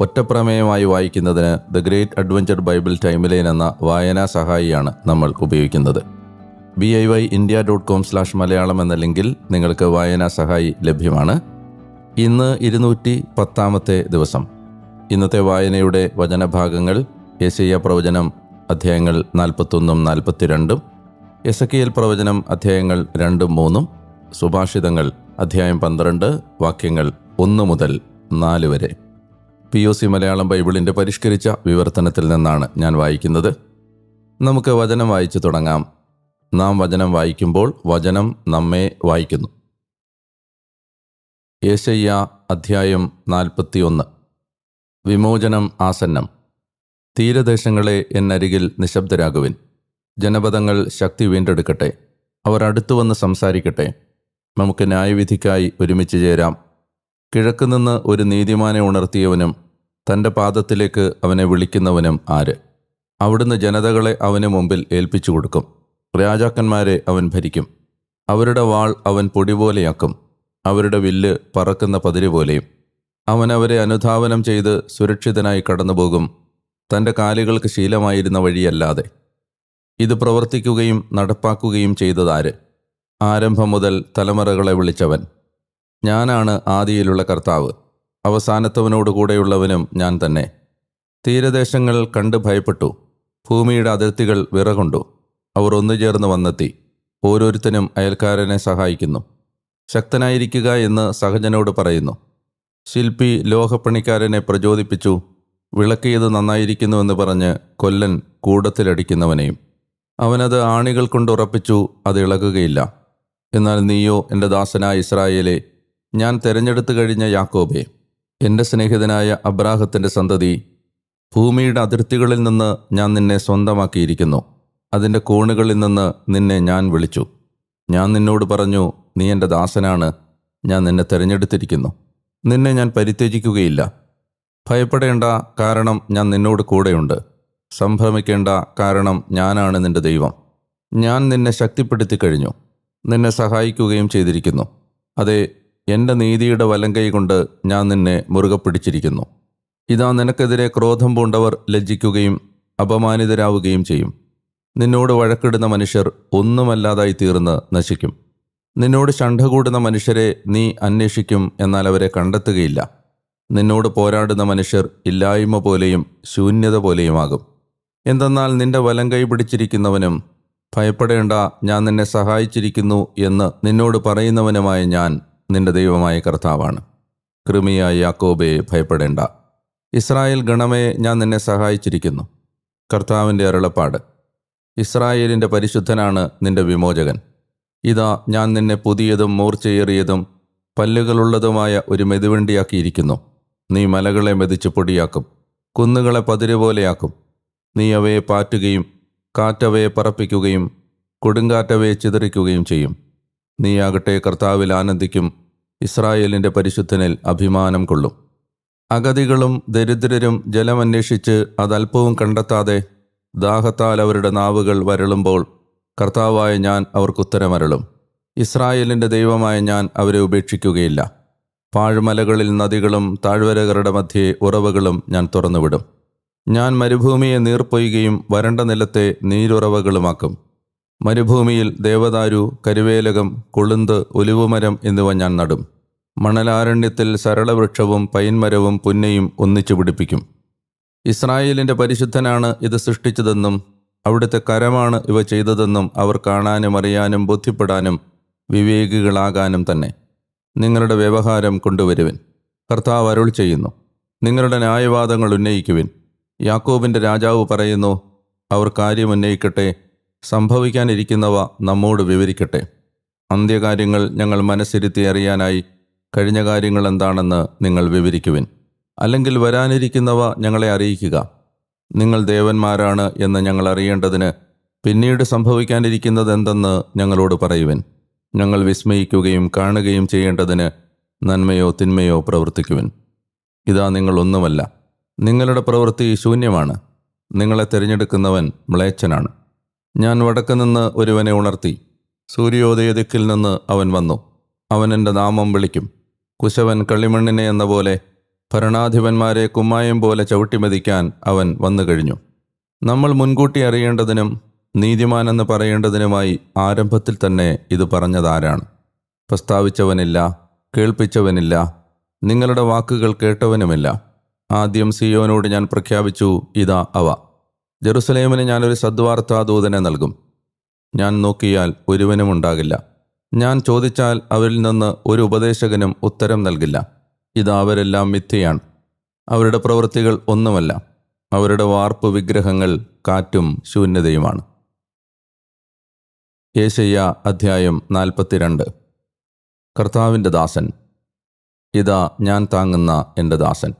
ഒറ്റപ്രമേയമായി വായിക്കുന്നതിന് the great adventure Bible timeline എന്ന വായനാ സഹായിയാണ് നമ്മൾ ഉപയോഗിക്കുന്നത്. B I Y India dot com slash Malayalam എന്ന ലിങ്കിൽ നിങ്ങൾക്ക് വായനാ സഹായി ലഭ്യമാണ്. ഇന്ന് ഇരുന്നൂറ്റി പത്താമത്തെ ദിവസം. ഇന്നത്തെ വായനയുടെ വചനഭാഗങ്ങൾ യേശയ്യ പ്രവചനം അധ്യായങ്ങൾ നാൽപ്പത്തൊന്നും നാൽപ്പത്തിരണ്ടും എൽ പ്രവചനം അധ്യായങ്ങൾ രണ്ടും മൂന്നും സുഭാഷിതങ്ങൾ അധ്യായം പന്ത്രണ്ട് വാക്യങ്ങൾ ഒന്ന് മുതൽ നാല് വരെ. പി ഒ സി മലയാളം ബൈബിളിന്റെ പരിഷ്കരിച്ച വിവർത്തനത്തിൽ നിന്നാണ് ഞാൻ വായിക്കുന്നത്. നമുക്ക് വചനം വായിച്ചു തുടങ്ങാം. നാം വചനം വായിക്കുമ്പോൾ വചനം നമ്മെ വായിക്കുന്നു. യേശയ്യ അധ്യായം നാൽപ്പത്തി ഒന്ന് വിമോചനം ആസന്നം. തീരദേശങ്ങളെ എന്നരികിൽ നിശബ്ദരാകുവിൻ. ജനപദങ്ങൾ ശക്തി വീണ്ടെടുക്കട്ടെ. അവർ അടുത്തു വന്ന് സംസാരിക്കട്ടെ. നമുക്ക് ന്യായവിധിക്കായി ഒരുമിച്ച് ചേരാം. കിഴക്കുനിന്ന് ഒരു നീതിമാനെ ഉണർത്തിയവനും തന്റെ പാദത്തിലേക്ക് അവനെ വിളിക്കുന്നവനും ആര്? അവിടുന്ന് ജനതകളെ അവന് മുമ്പിൽ ഏൽപ്പിച്ചു കൊടുക്കും. രാജാക്കന്മാരെ അവൻ ഭരിക്കും. അവരുടെ വാൾ അവൻ പൊടി പോലെയാക്കും അവരുടെ വില്ല് പറക്കുന്ന പതിര് പോലെയും. അവൻ അവരെ അനുധാവനം ചെയ്ത് സുരക്ഷിതനായി കടന്നുപോകും. തന്റെ കാലുകൾക്ക് ശീലമായിരുന്ന വഴിയല്ലാതെ. ഇത് പ്രവർത്തിക്കുകയും നടപ്പാക്കുകയും ചെയ്തതാര്? ആരംഭം മുതൽ തലമുറകളെ വിളിച്ചവൻ. ഞാനാണ് ആദിയിലുള്ള കർത്താവ്. അവസാനത്തവനോട് കൂടെയുള്ളവനും ഞാൻ തന്നെ. തീരദേശങ്ങൾ കണ്ട് ഭയപ്പെട്ടു. ഭൂമിയുടെ അതിർത്തികൾ വിറകൊണ്ടു. അവർ ഒന്നുചേർന്ന് വന്നെത്തി. ഓരോരുത്തനും അയൽക്കാരനെ സഹായിക്കുന്നു. ശക്തനായിരിക്കുക എന്ന് സഹജനോട് പറയുന്നു. ശില്പി ലോഹപ്പണിക്കാരനെ പ്രചോദിപ്പിച്ചു. വിളക്കിയത് നന്നായിരിക്കുന്നുവെന്ന് പറഞ്ഞ് കൊല്ലൻ കൂടത്തിലടിക്കുന്നവനെയും. അവനത് ആണികൾ കൊണ്ടുറപ്പിച്ചു അത് ഇളകുകയില്ല. എന്നാൽ നീയോ എന്റെ ദാസനായ ഇസ്രായേലെ ഞാൻ തെരഞ്ഞെടുത്തു കഴിഞ്ഞ യാക്കോബെ എന്റെ സ്നേഹിതനായ അബ്രാഹത്തിന്റെ സന്തതി ഭൂമിയുടെ അതിർത്തികളിൽ നിന്ന് ഞാൻ നിന്നെ സ്വന്തമാക്കിയിരിക്കുന്നു. അതിന്റെ കോണുകളിൽ നിന്ന് നിന്നെ ഞാൻ വിളിച്ചു. ഞാൻ നിന്നോട് പറഞ്ഞു നീ എന്റെ ദാസനാണ്. ഞാൻ നിന്നെ തിരഞ്ഞെടുത്തിരിക്കുന്നു. നിന്നെ ഞാൻ പരിത്യജിക്കുകയില്ല. ഭയപ്പെടേണ്ട കാരണം ഞാൻ നിന്നോട് കൂടെയുണ്ട്. സംഭ്രമിക്കേണ്ട കാരണം ഞാനാണ് നിന്റെ ദൈവം. ഞാൻ നിന്നെ ശക്തിപ്പെടുത്തി കഴിഞ്ഞു നിന്നെ സഹായിക്കുകയും ചെയ്തിരിക്കുന്നു. അതെ എന്റെ നീതിയുടെ വലങ്കൈ കൊണ്ട് ഞാൻ നിന്നെ മുറുകെ പിടിച്ചിരിക്കുന്നു. ഇതാ നിനക്കെതിരെ ക്രോധം പൂണ്ടവർ ലജ്ജിക്കുകയും അപമാനിതരാവുകയും ചെയ്യും. നിന്നോട് വഴക്കിടുന്ന മനുഷ്യർ ഒന്നുമല്ലാതായി തീർന്ന് നശിക്കും. നിന്നോട് ശണ്ഠ കൂടുന്ന മനുഷ്യരെ നീ അന്വേഷിക്കും എന്നാൽ അവരെ കണ്ടെത്തുകയില്ല. നിന്നോട് പോരാടുന്ന മനുഷ്യർ ഇല്ലായ്മ പോലെയും ശൂന്യത പോലെയുമാകും. എന്തെന്നാൽ നിന്റെ വലം കൈ പിടിച്ചിരിക്കുന്നവനും ഭയപ്പെടേണ്ട ഞാൻ നിന്നെ സഹായിച്ചിരിക്കുന്നു എന്ന് നിന്നോട് പറയുന്നവനുമായ ഞാൻ നിന്റെ ദൈവമായ കർത്താവാണ്. കൃമിയായ യാക്കോബെ ഭയപ്പെടേണ്ട. ഇസ്രായേൽ ഗണമേ ഞാൻ നിന്നെ സഹായിച്ചിരിക്കുന്നു. കർത്താവിന്റെ അരുളപ്പാട്. ഇസ്രായേലിന്റെ പരിശുദ്ധനാണ് നിന്റെ വിമോചകൻ. ഇതാ ഞാൻ നിന്നെ പുതിയതും മൂർച്ചയേറിയതും പല്ലുകളുള്ളതുമായ ഒരു മെതുവണ്ടിയാക്കിയിരിക്കുന്നു. നീ മലകളെ മെതിച്ച് പൊടിയാക്കും. കുന്നുകളെ പതിരുപോലെയാക്കും. നീ അവയെ പാറ്റുകയും കാറ്റവയെ പറപ്പിക്കുകയും കൊടുങ്കാറ്റവയെ ചിതറിക്കുകയും ചെയ്യും. നീയാകട്ടെ കർത്താവിൽ ആനന്ദിക്കും ഇസ്രായേലിന്റെ പരിശുദ്ധനിൽ അഭിമാനം കൊള്ളും. അഗതികളും ദരിദ്രരും ജലമന്വേഷിച്ച് അതല്പവും കണ്ടെത്താതെ ദാഹത്താൽ അവരുടെ നാവുകൾ വരളുമ്പോൾ കർത്താവായ ഞാൻ അവർക്കുത്തരമരളും. ഇസ്രായേലിന്റെ ദൈവമായ ഞാൻ അവരെ ഉപേക്ഷിക്കുകയില്ല. പാഴ്മലകളിൽ നദികളും താഴ്വരകളുടെ മധ്യേ ഉറവകളും ഞാൻ തുറന്നുവിടും. ഞാൻ മരുഭൂമിയെ നീർപ്പൊയ്യുകയും വരണ്ട നിലത്തെ നീരുറവകളുമാക്കും. മരുഭൂമിയിൽ ദേവദാരു കരുവേലകം കൊളുന്ത് ഒലിവുമരം എന്നിവ ഞാൻ നടും. മണലാരണ്യത്തിൽ സരളവൃക്ഷവും പൈൻമരവും പുന്നയും ഒന്നിച്ചു പിടിപ്പിക്കും. ഇസ്രായേലിന്റെ പരിശുദ്ധനാണ് ഇത് സൃഷ്ടിച്ചതെന്നും അവിടുത്തെ കരമാണ് ഇവ ചെയ്തതെന്നും അവർ കാണാനും അറിയാനും ബോധ്യപ്പെടാനും വിവേകികളാകാനും തന്നെ. നിങ്ങളുടെ വ്യവഹാരം കൊണ്ടുവരുവിൻ. കർത്താവ് അരുൾ ചെയ്യുന്നു. നിങ്ങളുടെ ന്യായവാദങ്ങൾ ഉന്നയിക്കുവിൻ. യാക്കോബിന്റെ രാജാവ് പറയുന്നു അവർ കാര്യം ഉന്നയിക്കട്ടെ സംഭവിക്കാനിരിക്കുന്നവ നമ്മോട് വിവരിക്കട്ടെ. അന്ത്യകാര്യങ്ങൾ ഞങ്ങൾ മനസ്സിരുത്തി അറിയാനായി കഴിഞ്ഞ കാര്യങ്ങൾ എന്താണെന്ന് നിങ്ങൾ വിവരിക്കുവിൻ. അല്ലെങ്കിൽ വരാനിരിക്കുന്നവ ഞങ്ങളെ അറിയിക്കുക. നിങ്ങൾ ദേവന്മാരാണ് എന്ന് ഞങ്ങൾ അറിയേണ്ടതിന് പിന്നീട് സംഭവിക്കാനിരിക്കുന്നത് എന്തെന്ന് ഞങ്ങളോട് പറയുവൻ. ഞങ്ങൾ വിസ്മയിക്കുകയും കാണുകയും ചെയ്യേണ്ടതിന് നന്മയോ തിന്മയോ പ്രവർത്തിക്കുവിൻ. ഇതാ നിങ്ങൾ ഒന്നുമല്ല. നിങ്ങളുടെ പ്രവൃത്തി ശൂന്യമാണ്. നിങ്ങളെ തിരഞ്ഞെടുക്കുന്നവൻ മ്ലേച്ഛനാണ്. ഞാൻ വടക്ക് നിന്ന് ഒരുവനെ ഉണർത്തി. സൂര്യോദയ ദിക്കിൽ നിന്ന് അവൻ വന്നു. അവൻ എന്റെ നാമം വിളിക്കും. കുശവൻ കളിമണ്ണിനെ എന്ന പോലെ ഭരണാധിപന്മാരെ കുമ്മായം പോലെ ചവിട്ടിമതിക്കാൻ അവൻ വന്നു കഴിഞ്ഞു. നമ്മൾ മുൻകൂട്ടി അറിയേണ്ടതിനും നീതിമാനെന്ന് പറയേണ്ടതിനുമായി ആരംഭത്തിൽ തന്നെ ഇത് പറഞ്ഞതാരാണ്? പ്രസ്താവിച്ചവനില്ല കേൾപ്പിച്ചവനില്ല നിങ്ങളുടെ വാക്കുകൾ കേട്ടവനുമില്ല. ആദ്യം സിയോനോട് ഞാൻ പ്രഖ്യാപിച്ചു ഇതാ അവ. ജെറുസലേമിന് ഞാനൊരു സദ്വാർത്താ ദൂതനെ നൽകും. ഞാൻ നോക്കിയാൽ ഒരുവനും ഉണ്ടാകില്ല. ഞാൻ ചോദിച്ചാൽ അവരിൽ നിന്ന് ഒരു ഉപദേശകനും ഉത്തരം നൽകില്ല. ഇത് അവരെല്ലാം മിഥ്യയാണ്. അവരുടെ പ്രവൃത്തികൾ ഒന്നുമല്ല. അവരുടെ വാർപ്പ് വിഗ്രഹങ്ങൾ കാറ്റും ശൂന്യതയുമാണ്. യേശയ്യ അധ്യായം നാൽപ്പത്തിരണ്ട്. കർത്താവിന്റെ ദാസൻ. ഇതാ ഞാൻ താങ്ങുന്ന എന്റെ ദാസൻ.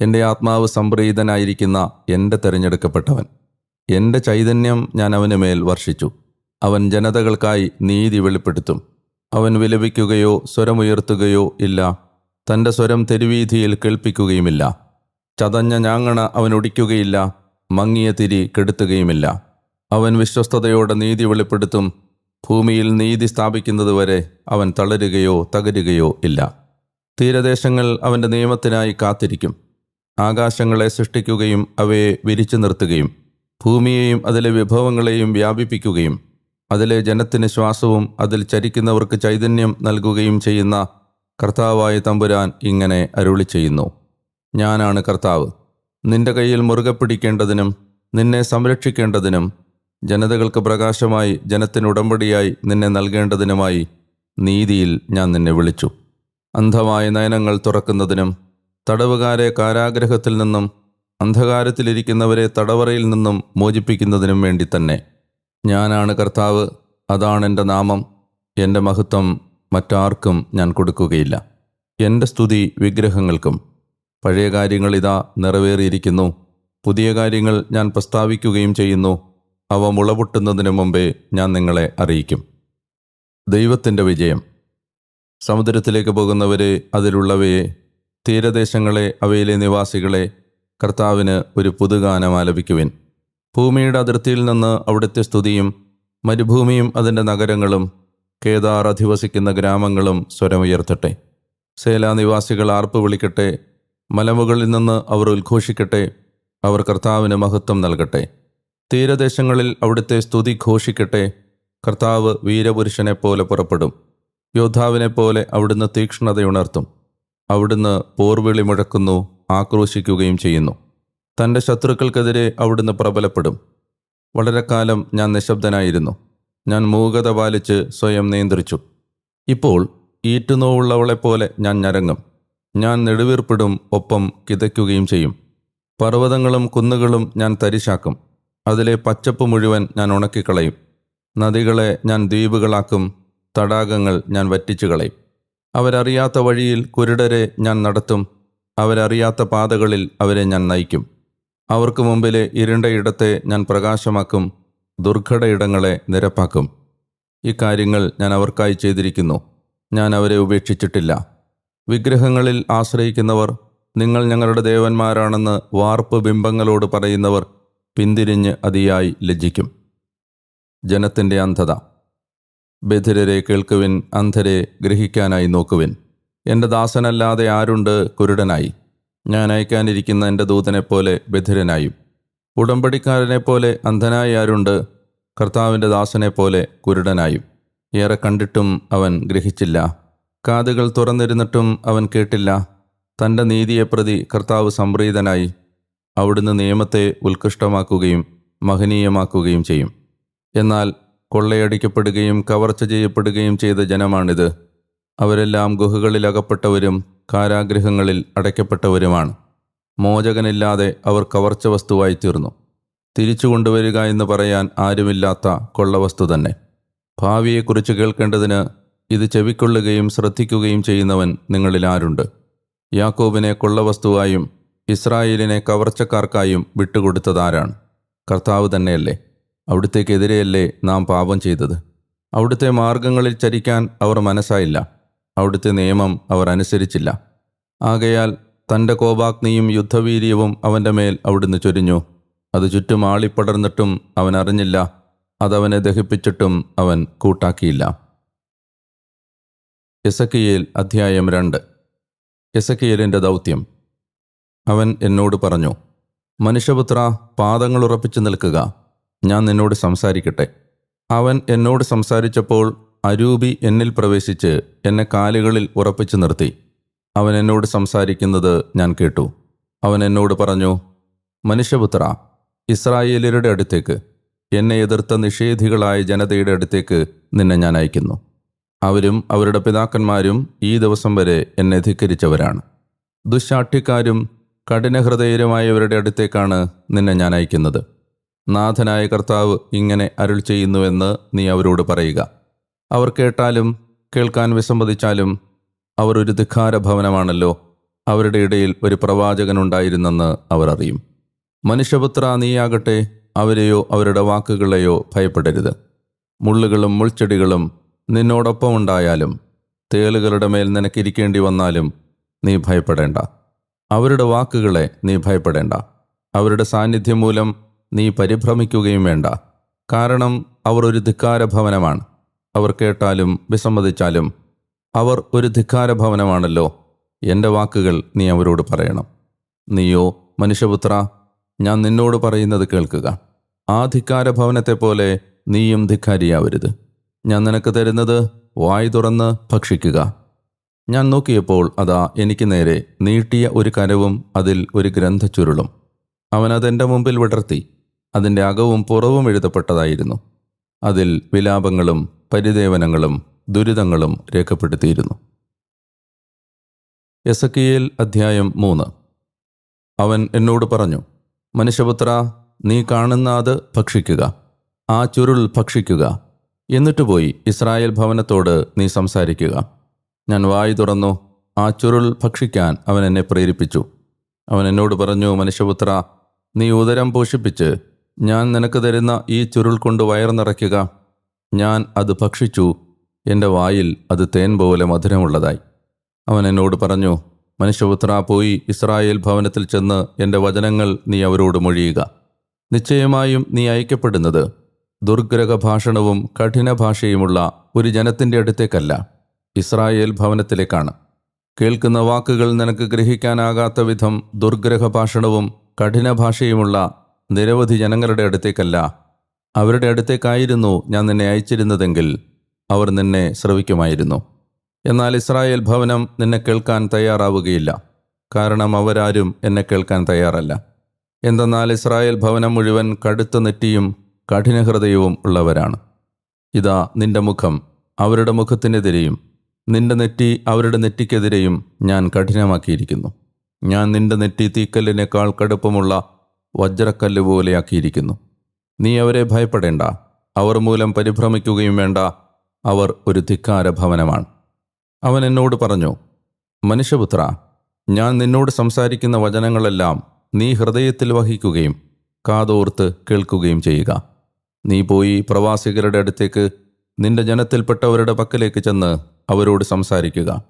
എന്റെ ആത്മാവ് സംപ്രീതനായിരിക്കുന്ന എന്റെ തിരഞ്ഞെടുക്കപ്പെട്ടവൻ. എന്റെ ചൈതന്യം ഞാൻ അവന് മേൽ വർഷിച്ചു. അവൻ ജനതകൾക്കായി നീതി വെളിപ്പെടുത്തും. അവൻ വിലപിക്കുകയോ സ്വരമുയർത്തുകയോ ഇല്ല. തന്റെ സ്വരം തെരുവീതിയിൽ കേൾപ്പിക്കുകയുമില്ല. ചതഞ്ഞ ഞാങ്ങണ അവൻ ഒടിക്കുകയില്ല. മങ്ങിയ തിരി കെടുത്തുകയുമില്ല. അവൻ വിശ്വസ്തയോടെ നീതി വെളിപ്പെടുത്തും. ഭൂമിയിൽ നീതി സ്ഥാപിക്കുന്നതുവരെ അവൻ തളരുകയോ തകരുകയോ ഇല്ല. തീരദേശങ്ങൾ അവന്റെ നിയമത്തിനായി കാത്തിരിക്കും. ആകാശങ്ങളെ സൃഷ്ടിക്കുകയും അവയെ വിരിച്ചു നിർത്തുകയും. ഭൂമിയെയും അതിലെ വിഭവങ്ങളെയും വ്യാപിപ്പിക്കുകയും അതിലെ ജനത്തിന് ശ്വാസവും അതിൽ ചരിക്കുന്നവർക്ക് ചൈതന്യം നൽകുകയും ചെയ്യുന്ന കർത്താവായ തമ്പുരാൻ ഇങ്ങനെ അരുളി ചെയ്യുന്നു ഞാനാണ് കർത്താവ്. നിന്റെ കയ്യിൽ മുറുകെ പിടിക്കേണ്ടതിനും നിന്നെ സംരക്ഷിക്കേണ്ടതിനും ജനതകൾക്ക് പ്രകാശമായി ജനത്തിന് ഉടമ്പടിയായി നിന്നെ നൽകേണ്ടതിനുമായി നീതിയിൽ ഞാൻ നിന്നെ വിളിച്ചു. അന്ധമായ നയനങ്ങൾ തുറക്കുന്നതിനും തടവുകാരെ കാരാഗ്രഹത്തിൽ നിന്നും അന്ധകാരത്തിലിരിക്കുന്നവരെ തടവറയിൽ നിന്നും മോചിപ്പിക്കുന്നതിനും വേണ്ടി തന്നെ. ഞാനാണ് കർത്താവ് അതാണ് എന്റെ നാമം എന്റെ മഹത്വം മറ്റാർക്കും ഞാൻ കൊടുക്കുകയില്ല. എന്റെ സ്തുതി വിഗ്രഹങ്ങൾക്കും. പഴയ കാര്യങ്ങൾ ഇതാ നിറവേറിയിരിക്കുന്നു. പുതിയ കാര്യങ്ങൾ ഞാൻ പ്രസ്താവിക്കുകയും ചെയ്യുന്നു. അവ മുളപൊട്ടുന്നതിന് മുമ്പേ ഞാൻ നിങ്ങളെ അറിയിക്കും. ദൈവത്തിന്റെ വിജയം. സമുദ്രത്തിലേക്ക് പോകുന്നവരെ അതിലുള്ളവയെ തീരദേശങ്ങളെ അവയിലെ നിവാസികളെ കർത്താവിന് ഒരു പുതുഗാനം ആലപിക്കുവിൻ. ഭൂമിയുടെ അതിർത്തിയിൽ നിന്ന് അവിടുത്തെ സ്തുതിയും മരുഭൂമിയും അതിന്റെ നഗരങ്ങളും കേദാർ അധിവസിക്കുന്ന ഗ്രാമങ്ങളും സ്വരമുയർത്തട്ടെ. സേലാനിവാസികൾ ആർപ്പ് വിളിക്കട്ടെ. മലമുകളിൽ നിന്ന് അവർ ഉദ്ഘോഷിക്കട്ടെ. അവർ കർത്താവിന് മഹത്വം നൽകട്ടെ. തീരദേശങ്ങളിൽ അവിടുത്തെ സ്തുതി ഘോഷിക്കട്ടെ. കർത്താവ് വീരപുരുഷനെ പോലെ പുറപ്പെടും. യോദ്ധാവിനെ പോലെ അവിടുന്ന് തീക്ഷ്ണതയുണർത്തും. അവിടുന്ന് പോർവിളി മുഴക്കുന്നു. ആക്രോശിക്കുകയും ചെയ്യുന്നു. തന്റെ ശത്രുക്കൾക്കെതിരെ അവിടുന്ന് പ്രബലപ്പെടും. വളരെ കാലം ഞാൻ നിശബ്ദനായിരുന്നു. ഞാൻ മൂകത പാലിച്ച് സ്വയം നിയന്ത്രിച്ചു. ഇപ്പോൾ ഈറ്റുനോവുള്ളവളെപ്പോലെ ഞാൻ ഞരങ്ങും. ഞാൻ നെടുവീർപ്പിടും ഒപ്പം കിതയ്ക്കുകയും ചെയ്യും. പർവതങ്ങളും കുന്നുകളും ഞാൻ തരിശാക്കും. അതിലെ പച്ചപ്പ് മുഴുവൻ ഞാൻ ഉണക്കിക്കളയും. നദികളെ ഞാൻ ദ്വീപുകളാക്കും. തടാകങ്ങൾ ഞാൻ വറ്റിച്ചു കളയും അവരറിയാത്ത വഴിയിൽ കുരുടരെ ഞാൻ നടത്തും. അവരറിയാത്ത പാതകളിൽ അവരെ ഞാൻ നയിക്കും. അവർക്ക് മുമ്പിലെ ഇരുണ്ട ഇടത്തെ ഞാൻ പ്രകാശമാക്കും ദുർഘട ഇടങ്ങളെ നിരപ്പാക്കും. ഇക്കാര്യങ്ങൾ ഞാൻ അവർക്കായി ചെയ്തിരിക്കുന്നു. ഞാൻ അവരെ ഉപേക്ഷിച്ചിട്ടില്ല. വിഗ്രഹങ്ങളിൽ ആശ്രയിക്കുന്നവർ നിങ്ങൾ ഞങ്ങളുടെ ദേവന്മാരാണെന്ന് വാർപ്പ് ബിംബങ്ങളോട് പറയുന്നവർ പിന്തിരിഞ്ഞ് അതിയായി ലജ്ജിക്കും. ജനത്തിന്റെ അന്ധത. ബധിരരെ കേൾക്കുവിൻ അന്ധരെ ഗ്രഹിക്കാനായി നോക്കുവിൻ. എന്റെ ദാസനല്ലാതെ ആരുണ്ട് കുരുടനായി? ഞാൻ അയക്കാനിരിക്കുന്ന എന്റെ ദൂതനെപ്പോലെ ബധിരനായും. ഉടമ്പടിക്കാരനെപ്പോലെ അന്ധനായി ആരുണ്ട്? കർത്താവിന്റെ ദാസനെ പോലെ കുരുടനായും. ഏറെ കണ്ടിട്ടും അവൻ ഗ്രഹിച്ചില്ല. കാതുകൾ തുറന്നിരുന്നിട്ടും അവൻ കേട്ടില്ല. തന്റെ നീതിയെ പ്രതി കർത്താവ് സംപ്രീതനായി. അവിടുന്ന് നിയമത്തെ ഉത്കൃഷ്ടമാക്കുകയും മഹനീയമാക്കുകയും ചെയ്യും. എന്നാൽ കൊള്ളയടിക്കപ്പെടുകയും കവർച്ച ചെയ്യപ്പെടുകയും ചെയ്ത ജനമാണിത്. അവരെല്ലാം ഗുഹകളിൽ അകപ്പെട്ടവരും കാരാഗ്രഹങ്ങളിൽ അടയ്ക്കപ്പെട്ടവരുമാണ്. മോചകനില്ലാതെ അവർ കവർച്ച വസ്തുവായി തീർന്നു. തിരിച്ചു കൊണ്ടുവരിക എന്ന് പറയാൻ ആരുമില്ലാത്ത കൊള്ളവസ്തു തന്നെ. ഭാവിയെക്കുറിച്ച് കേൾക്കേണ്ടതിന് ഇത് ചെവിക്കൊള്ളുകയും ശ്രദ്ധിക്കുകയും ചെയ്യുന്നവൻ നിങ്ങളിൽ ആരുണ്ട്? യാക്കോബിനെ കൊള്ളവസ്തുവായും ഇസ്രായേലിനെ കവർച്ചക്കാർക്കായും വിട്ടുകൊടുത്തതാരാണ്? കർത്താവ് തന്നെയല്ലേ? അവിടുത്തേക്കെതിരെയല്ലേ നാം പാപം ചെയ്തത്? അവിടുത്തെ മാർഗങ്ങളിൽ ചരിക്കാൻ അവർ മനസ്സായില്ല. അവിടുത്തെ നിയമം അവർ അനുസരിച്ചില്ല. ആകയാൽ തന്റെ കോപാഗ്നിയും യുദ്ധവീര്യവും അവന്റെ മേൽ അവിടുന്ന് ചൊരിഞ്ഞു. അത് ചുറ്റും ആളിപ്പടർന്നിട്ടും അവൻ അറിഞ്ഞില്ല. അതവനെ ദഹിപ്പിച്ചിട്ടും അവൻ കൂട്ടാക്കിയില്ല. എസക്കിയേൽ അധ്യായം രണ്ട്. എസക്കിയേലിന്റെ ദൗത്യം. അവൻ എന്നോട് പറഞ്ഞു മനുഷ്യപുത്ര പാദങ്ങൾ ഉറപ്പിച്ചു നിൽക്കുക. ഞാൻ നിന്നോട് സംസാരിക്കട്ടെ. അവൻ എന്നോട് സംസാരിച്ചപ്പോൾ അരൂപി എന്നിൽ പ്രവേശിച്ച് എന്നെ കാലുകളിൽ ഉറപ്പിച്ചു നിർത്തി. അവൻ എന്നോട് സംസാരിക്കുന്നത് ഞാൻ കേട്ടു. അവൻ എന്നോട് പറഞ്ഞു മനുഷ്യപുത്ര ഇസ്രായേലരുടെ അടുത്തേക്ക് എന്നെ എതിർത്ത നിഷേധികളായ ജനതയുടെ അടുത്തേക്ക് നിന്നെ ഞാൻ അയക്കുന്നു. അവരും അവരുടെ പിതാക്കന്മാരും ഈ ദിവസം വരെ എന്നെ ധിക്കരിച്ചവരാണ്. ദുശാഠ്യക്കാരും കഠിനഹൃദയരുമായവരുടെ അടുത്തേക്കാണ് നിന്നെ ഞാൻ അയക്കുന്നത്. നാഥനായ കർത്താവ് ഇങ്ങനെ അരുൾ ചെയ്യുന്നുവെന്ന് നീ അവരോട് പറയുക. അവർ കേട്ടാലും കേൾക്കാൻ വിസമ്മതിച്ചാലും അവർ ഒരു ധിഖാര ഭവനമാണല്ലോ അവരുടെ ഇടയിൽ ഒരു പ്രവാചകനുണ്ടായിരുന്നെന്ന് അവർ അറിയും. മനുഷ്യപുത്ര നീയാകട്ടെ അവരെയോ അവരുടെ വാക്കുകളെയോ ഭയപ്പെടരുത്. മുള്ളുകളും മുൾച്ചെടികളും നിന്നോടൊപ്പം ഉണ്ടായാലും തേളുകളുടെ മേൽ നിനക്കിരിക്കേണ്ടി വന്നാലും നീ ഭയപ്പെടേണ്ട. അവരുടെ വാക്കുകളെ നീ ഭയപ്പെടേണ്ട. അവരുടെ സാന്നിധ്യം മൂലം നീ പരിഭ്രമിക്കുകയും വേണ്ട. കാരണം അവർ ഒരു ധിക്കാര ഭവനമാണ് അവർ കേട്ടാലും വിസമ്മതിച്ചാലും അവർ ഒരു ധിക്കാര ഭവനമാണല്ലോ എന്റെ വാക്കുകൾ നീ അവരോട് പറയണം. നീയോ മനുഷ്യപുത്ര ഞാൻ നിന്നോട് പറയുന്നത് കേൾക്കുക. ആ ധിക്കാര ഭവനത്തെ പോലെ നീയും ധിക്കാരിയാവരുത്. ഞാൻ നിനക്ക് തരുന്നത് വായ് തുറന്ന് ഭക്ഷിക്കുക. ഞാൻ നോക്കിയപ്പോൾ അതാ എനിക്ക് നേരെ നീട്ടിയ ഒരു കരവും അതിൽ ഒരു ഗ്രന്ഥച്ചുരുളും. അവൻ അതെന്റെ മുമ്പിൽ വിടർത്തി. അതിന്റെ അകവും പുറവും എഴുതപ്പെട്ടതായിരുന്നു. അതിൽ വിലാപങ്ങളും പരിദേവനങ്ങളും ദുരിതങ്ങളും രേഖപ്പെടുത്തിയിരുന്നു. എസക്കിയേൽ അധ്യായം മൂന്ന്. അവൻ എന്നോട് പറഞ്ഞു മനുഷ്യപുത്ര നീ കാണുന്ന അത് ഭക്ഷിക്കുക ആ ചുരുൾ ഭക്ഷിക്കുക. എന്നിട്ട് പോയി ഇസ്രായേൽ ഭവനത്തോട് നീ സംസാരിക്കുക. ഞാൻ വായി തുറന്നു ആ ചുരുൾ ഭക്ഷിക്കാൻ അവൻ എന്നെ പ്രേരിപ്പിച്ചു. അവൻ എന്നോട് പറഞ്ഞു മനുഷ്യപുത്ര നീ ഉദരം പോഷിപ്പിച്ച് ഞാൻ നിനക്ക് തരുന്ന ഈ ചുരുൾ കൊണ്ട് വയർ നിറയ്ക്കുക. ഞാൻ അത് ഭക്ഷിച്ചു. എന്റെ വായിൽ അത് തേൻ പോലെ മധുരമുള്ളതായി. അവൻ എന്നോട് പറഞ്ഞു മനുഷ്യപുത്ര പോയി ഇസ്രായേൽ ഭവനത്തിൽ ചെന്ന് എന്റെ വചനങ്ങൾ നീ അവരോട് മൊഴിയുക. നിശ്ചയമായും നീ അയക്കപ്പെടുന്നത് ദുർഗ്രഹ ഭാഷണവും കഠിന ഭാഷയുമുള്ള ഒരു ജനത്തിന്റെ അടുത്തേക്കല്ല ഇസ്രായേൽ ഭവനത്തിലേക്കാണ്. കേൾക്കുന്ന വാക്കുകൾ നിനക്ക് ഗ്രഹിക്കാനാകാത്ത വിധം ദുർഗ്രഹ ഭാഷണവും കഠിന ഭാഷയുമുള്ള നിരവധി ജനങ്ങളുടെ അടുത്തേക്കല്ല അവരുടെ അടുത്തേക്കായിരുന്നു ഞാൻ നിന്നെ അയച്ചിരുന്നതെങ്കിൽ അവർ നിന്നെ ശ്രവിക്കുമായിരുന്നു എന്നാൽ ഇസ്രായേൽ ഭവനം നിന്നെ കേൾക്കാൻ തയ്യാറാവുകയില്ല. കാരണം അവരാരും എന്നെ കേൾക്കാൻ തയ്യാറല്ല. എന്തെന്നാൽ ഇസ്രായേൽ ഭവനം മുഴുവൻ കടുത്ത നെറ്റിയും കഠിനഹൃദയവും ഉള്ളവരാണ്. ഇതാ നിന്റെ മുഖം അവരുടെ മുഖത്തിനെതിരെയും നിന്റെ നെറ്റി അവരുടെ നെറ്റിക്കെതിരെയും ഞാൻ കഠിനമാക്കിയിരിക്കുന്നു. ഞാൻ നിന്റെ നെറ്റി തീക്കല്ലിനേക്കാൾ കടുപ്പമുള്ള വജ്രക്കല്ല് പോലെയാക്കിയിരിക്കുന്നു നീ അവരെ ഭയപ്പെടേണ്ട. അവർ മൂലം പരിഭ്രമിക്കുകയും വേണ്ട. അവർ ഒരു ധിക്കാര ഭവനമാണ് അവൻ എന്നോട് പറഞ്ഞു മനുഷ്യപുത്ര ഞാൻ നിന്നോട് സംസാരിക്കുന്ന വചനങ്ങളെല്ലാം നീ ഹൃദയത്തിൽ വഹിക്കുകയും കാതോർത്ത് കേൾക്കുകയും ചെയ്യുക. നീ പോയി പ്രവാസികളുടെ അടുത്തേക്ക് നിന്റെ ജനത്തിൽപ്പെട്ടവരുടെ പക്കലേക്ക് ചെന്ന് അവരോട് സംസാരിക്കുക.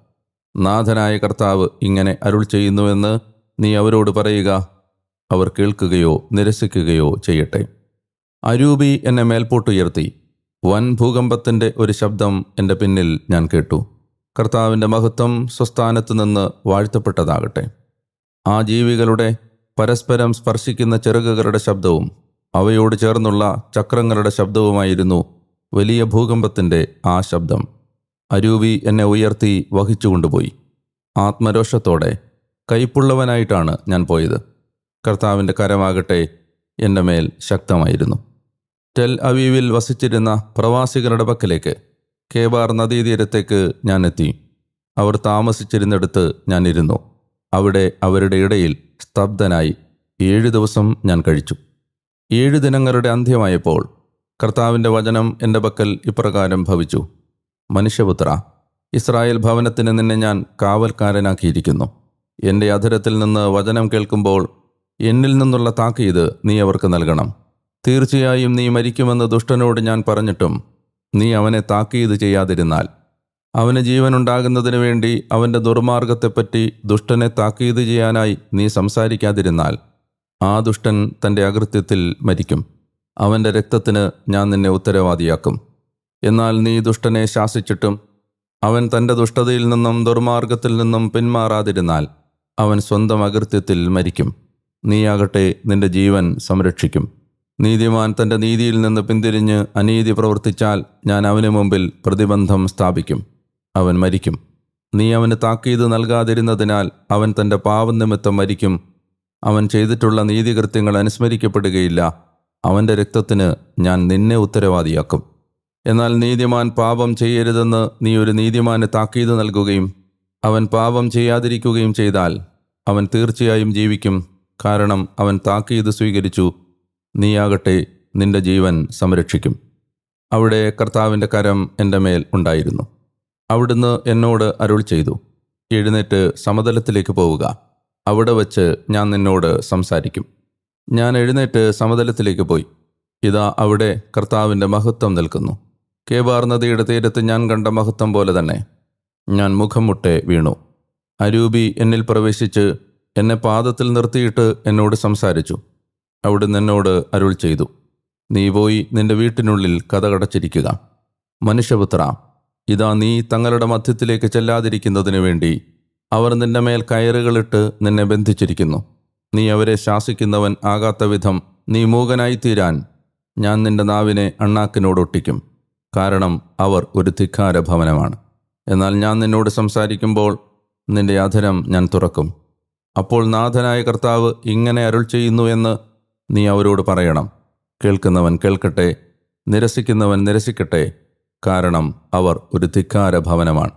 നാഥനായ കർത്താവ് ഇങ്ങനെ അരുൾ ചെയ്യുന്നുവെന്ന് നീ അവരോട് പറയുക. അവർ കേൾക്കുകയോ നിരസിക്കുകയോ ചെയ്യട്ടെ. അരൂപി എന്നെ മേൽപോട്ടുയർത്തി വൻ ഭൂകമ്പത്തിന്റെ ഒരു ശബ്ദം എന്റെ പിന്നിൽ ഞാൻ കേട്ടു. കർത്താവിന്റെ മഹത്വം സ്വസ്ഥാനത്ത് നിന്ന് വാഴ്ത്തപ്പെട്ടതാകട്ടെ. ആ ജീവികളുടെ പരസ്പരം സ്പർശിക്കുന്ന ചെറുകുകളുടെ ശബ്ദവും അവയോട് ചേർന്നുള്ള ചക്രങ്ങളുടെ ശബ്ദവുമായിരുന്നു വലിയ ഭൂകമ്പത്തിന്റെ ആ ശബ്ദം. അരൂപി എന്നെ ഉയർത്തി വഹിച്ചു കൊണ്ടുപോയി. ആത്മരോഷത്തോടെ കൈപ്പുള്ളവനായിട്ടാണ് ഞാൻ പോയത്. കർത്താവിന്റെ കരമാകട്ടെ എന്റെ മേൽ ശക്തമായിരുന്നു. ടെൽ അവീവിൽ വസിച്ചിരുന്ന പ്രവാസികളുടെ പക്കലേക്ക് കേബാർ നദീതീരത്തേക്ക് ഞാൻ എത്തി. അവർ താമസിച്ചിരുന്നിടത്ത് ഞാൻ ഇരുന്നു. അവിടെ അവരുടെ ഇടയിൽ സ്തബ്ധനായി ഏഴു ദിവസം ഞാൻ കഴിച്ചു. ഏഴു ദിനങ്ങളുടെ അന്ത്യമായപ്പോൾ കർത്താവിന്റെ വചനം എന്റെ പക്കൽ ഇപ്രകാരം ഭവിച്ചു. മനുഷ്യപുത്ര ഇസ്രായേൽ ഭവനത്തിന് നിന്നെ ഞാൻ കാവൽക്കാരനാക്കിയിരിക്കുന്നു. എന്റെ അധരത്തിൽ നിന്ന് വചനം കേൾക്കുമ്പോൾ എന്നിൽ നിന്നുള്ള താക്കീത് നീ അവർക്ക് നൽകണം. തീർച്ചയായും നീ മരിക്കുമെന്ന് ദുഷ്ടനോട് ഞാൻ പറഞ്ഞിട്ടും നീ അവനെ താക്കീത് ചെയ്യാതിരുന്നാൽ. അവന് ജീവനുണ്ടാകുന്നതിനു വേണ്ടി അവന്റെ ദുർമാർഗത്തെപ്പറ്റി ദുഷ്ടനെ താക്കീത് ചെയ്യാനായി നീ സംസാരിക്കാതിരുന്നാൽ ആ ദുഷ്ടൻ തന്റെ അകൃത്യത്തിൽ മരിക്കും. അവന്റെ രക്തത്തിന് ഞാൻ നിന്നെ ഉത്തരവാദിയാക്കും. എന്നാൽ നീ ദുഷ്ടനെ ശാസിച്ചിട്ടും അവൻ തന്റെ ദുഷ്ടതയിൽ നിന്നും ദുർമാർഗത്തിൽ നിന്നും പിന്മാറാതിരുന്നാൽ അവൻ സ്വന്തം അകൃത്യത്തിൽ മരിക്കും. നീയാകട്ടെ നിന്റെ ജീവൻ സംരക്ഷിക്കും. നീതിമാൻ തന്റെ നീതിയിൽ നിന്ന് പിന്തിരിഞ്ഞ് അനീതി പ്രവർത്തിച്ചാൽ ഞാൻ അവന് മുമ്പിൽ പ്രതിബന്ധം സ്ഥാപിക്കും. അവൻ മരിക്കും. നീ അവന് താക്കീത് നൽകാതിരുന്നതിനാൽ അവൻ തന്റെ പാപം നിമിത്തം മരിക്കും. അവൻ ചെയ്തിട്ടുള്ള നീതികൃത്യങ്ങൾ അനുസ്മരിക്കപ്പെടുകയില്ല. അവന്റെ രക്തത്തിന് ഞാൻ നിന്നെ ഉത്തരവാദിയാക്കും. എന്നാൽ നീതിമാൻ പാപം ചെയ്യരുതെന്ന് നീ ഒരു നീതിമാന് താക്കീത് നൽകുകയും അവൻ പാപം ചെയ്യാതിരിക്കുകയും ചെയ്താൽ അവൻ തീർച്ചയായും ജീവിക്കും. കാരണം അവൻ താക്കീത് സ്വീകരിച്ചു നീയാകട്ടെ നിന്റെ ജീവൻ സംരക്ഷിക്കും. അവിടെ കർത്താവിന്റെ കരം എന്റെ മേൽ ഉണ്ടായിരുന്നു. അവിടുന്ന് എന്നോട് അരുൾ ചെയ്തു. എഴുന്നേറ്റ് സമതലത്തിലേക്ക് പോവുക. അവിടെ വച്ച് ഞാൻ നിന്നോട് സംസാരിക്കും. ഞാൻ എഴുന്നേറ്റ് സമതലത്തിലേക്ക് പോയി. ഇതാ അവിടെ കർത്താവിന്റെ മഹത്വം നിൽക്കുന്നു. കേബാർ നദിയുടെ തീരത്ത് ഞാൻ കണ്ട മഹത്വം പോലെ തന്നെ. ഞാൻ മുഖം മുട്ടെ വീണു. അരൂപി എന്നിൽ പ്രവേശിച്ച് എന്നെ പാദത്തിൽ നിർത്തിയിട്ട് എന്നോട് സംസാരിച്ചു. അവിടുന്ന് എന്നോട് അരുൾ ചെയ്തു നീ പോയി നിന്റെ വീട്ടിനുള്ളിൽ കഥകടച്ചിരിക്കുക മനുഷ്യപുത്ര ഇതാ നീ തങ്ങളുടെ മധ്യത്തിലേക്ക് ചെല്ലാതിരിക്കുന്നതിനു വേണ്ടി അവർ നിന്റെ മേൽ കയറുകളിട്ട് നിന്നെ ബന്ധിച്ചിരിക്കുന്നു. നീ അവരെ ശാസിക്കുന്നവൻ ആകാത്ത വിധം നീ മൂകനായിത്തീരാൻ ഞാൻ നിന്റെ നാവിനെ അണ്ണാക്കിനോടൊട്ടിക്കും കാരണം അവർ ഒരു ധിക്കാര ഭവനമാണ് എന്നാൽ ഞാൻ നിന്നോട് സംസാരിക്കുമ്പോൾ നിന്റെ അധരം ഞാൻ തുറക്കും. അപ്പോൾ നാഥനായ കർത്താവ് ഇങ്ങനെ അരുൾ ചെയ്യുന്നു എന്ന് നീ അവരോട് പറയണം. കേൾക്കുന്നവൻ കേൾക്കട്ടെ നിരസിക്കുന്നവൻ നിരസിക്കട്ടെ കാരണം അവർ ഒരു ധിക്കാര ഭവനമാണ്.